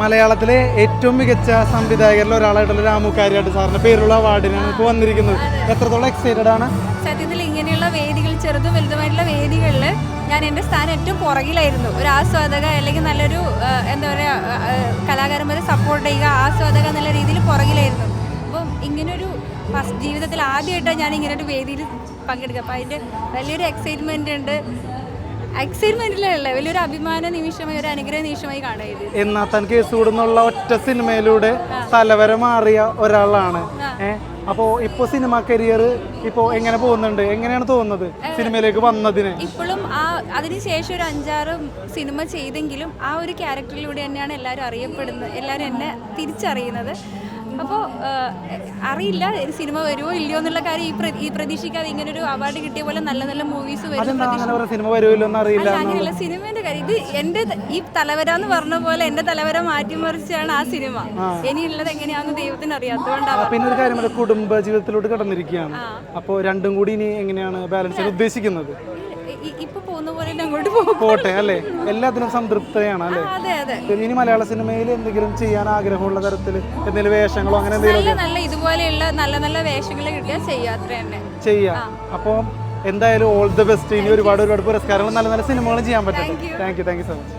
മലയാളത്തിലെ ഏറ്റവും മികച്ച സംവിധായകരിൽ ഒരാളായിട്ടുള്ള രാമു കാര്യാട്ട് സാറിന്റെ പേരുള്ള അവാർഡിനാണ് ഇപ്പോൾ വന്നിരിക്കുന്നത് എത്രത്തോളം എക്സൈറ്റഡ് ആണ്? സത്യത്തിൽ ഇങ്ങനെയുള്ള വേദികൾ ചെറുതും വലുതുമായിട്ടുള്ള വേദികളിൽ ഞാൻ എന്റെ സ്ഥാനം ഏറ്റവും പുറകിലായിരുന്നു. ഒരു ആസ്വാദക അല്ലെങ്കിൽ നല്ലൊരു എന്താ പറയുക കലാകാരന്മാരെ സപ്പോർട്ട് ചെയ്യുക ആസ്വാദക എന്നുള്ള രീതിയിൽ പുറകിലായിരുന്നു. അപ്പം ഇങ്ങനൊരു ഫസ്റ്റ് ജീവിതത്തിൽ ആദ്യമായിട്ടാണ് ഞാൻ ഇങ്ങനെ ഒരു വേദിയിൽ പങ്കെടുക്കുക. അപ്പം അതിന്റെ വലിയൊരു എക്സൈറ്റ്മെന്റ് ഉണ്ട്. എക്സൈറ്റ്മെന്റിലല്ല വലിയൊരു അഭിമാന നിമിഷമായി ഒരു അനുഗ്രഹ നിമിഷമായി കാണുക ഇത് എന്നാത്താൻ കേസ് കൂടുന്നുള്ള ഒറ്റ സിനിമയിലൂടെ തലവര മാറിയ ഒരാളാണ്. ഏഹ് അപ്പോ ഇപ്പൊ സിനിമ കരിയർ ഇപ്പോ എങ്ങനെ പോകുന്നുണ്ട്? എങ്ങനെയാണ് തോന്നുന്നത് സിനിമയിലേക്ക് വന്നതിന്? ഇപ്പോഴും ആ അതിനുശേഷം ഒരു അഞ്ചാറ് സിനിമ ചെയ്തെങ്കിലും ആ ഒരു ക്യാരക്ടറിലൂടെ തന്നെയാണ് എല്ലാവരും അറിയപ്പെടുന്നത് എല്ലാവരും എന്നെ തിരിച്ചറിയുന്നത്. അപ്പോൾ അറിയില്ല ഒരു സിനിമ വരുമോ ഇല്ലയോ എന്നുള്ള കാര്യം ഈ ഈ പ്രതീക്ഷിക്കാതെ ഇങ്ങനെ ഒരു അവാർഡ് കിട്ടിയ പോലെ നല്ല നല്ല മൂവീസ് സിനിമ അറിയില്ല അങ്ങനെയല്ല സിനിമേന്റെ കാര്യം. ഇത് എന്റെ ഈ തലവര എന്ന് പറഞ്ഞ പോലെ എന്റെ തലവര മാറ്റിമറിച്ചാണ് ആ സിനിമ. ഇനിയുള്ളത് എങ്ങനെയാണെന്ന് ദൈവത്തിന് അറിയാത്തതുകൊണ്ടാണ് പിന്നെ ഒരു കാര്യം കുടുംബ ജീവിതത്തിലോട്ട് കടന്നിരിക്കുകയാണ് അപ്പോൾ രണ്ടും കൂടി ഇനി എങ്ങനെയാണ് ബാലൻസ് ഉദ്ദേശിക്കുന്നത്? ഇപ്പൊ പോകുന്ന പോലെ അങ്ങോട്ട് പോട്ടെ അല്ലേ? എല്ലാത്തിനും സംതൃപ്തയാണ് അല്ലേ? അതെ അതെ. ഇനി മലയാള സിനിമയിൽ എന്തെങ്കിലും ചെയ്യാൻ ആഗ്രഹമുള്ള തരത്തിൽ എന്തെങ്കിലും വേഷങ്ങളോ അങ്ങനെ എന്തെങ്കിലും നല്ല ഇതുപോലെയുള്ള നല്ല നല്ല വേഷങ്ങൾ കിട്ടിയാൽ ചെയ്യാത്ര തന്നെ. ചെയ്യാം. അപ്പോൾ എന്തായാലും ഓൾ ദ ബെസ്റ്റ് ഇനി ഒരുപാട് ഒരുപാട് പുരസ്കാരങ്ങളും നല്ല നല്ല സിനിമകളും ചെയ്യാൻ പറ്റും thank you thank you so much